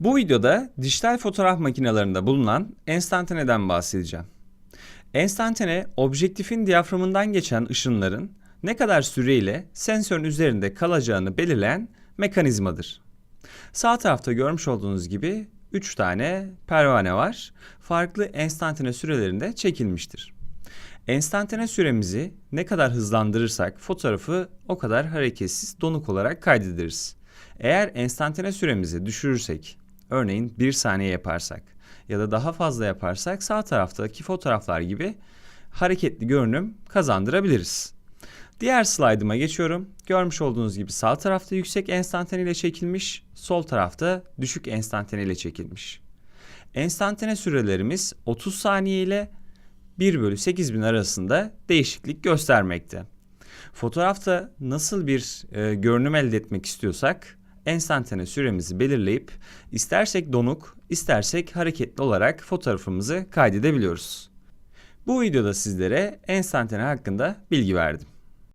Bu videoda dijital fotoğraf makinelerinde bulunan enstantaneden bahsedeceğim. Enstantane, objektifin diyaframından geçen ışınların ne kadar süreyle sensörün üzerinde kalacağını belirleyen mekanizmadır. Sağ tarafta görmüş olduğunuz gibi 3 tane pervane var. Farklı enstantane sürelerinde çekilmiştir. Enstantane süremizi ne kadar hızlandırırsak fotoğrafı o kadar hareketsiz, donuk olarak kaydederiz. Eğer enstantane süremizi düşürürsek, örneğin 1 saniye yaparsak ya da daha fazla yaparsak sağ taraftaki fotoğraflar gibi hareketli görünüm kazandırabiliriz. Diğer slaydıma geçiyorum. Görmüş olduğunuz gibi sağ tarafta yüksek enstantane ile çekilmiş, sol tarafta düşük enstantane ile çekilmiş. Enstantane sürelerimiz 30 saniye ile 1 bölü 8000 arasında değişiklik göstermekte. Fotoğrafta nasıl bir e, görünüm elde etmek istiyorsak enstantane süremizi belirleyip istersek donuk, istersek hareketli olarak fotoğrafımızı kaydedebiliyoruz. Bu videoda sizlere enstantane hakkında bilgi verdim.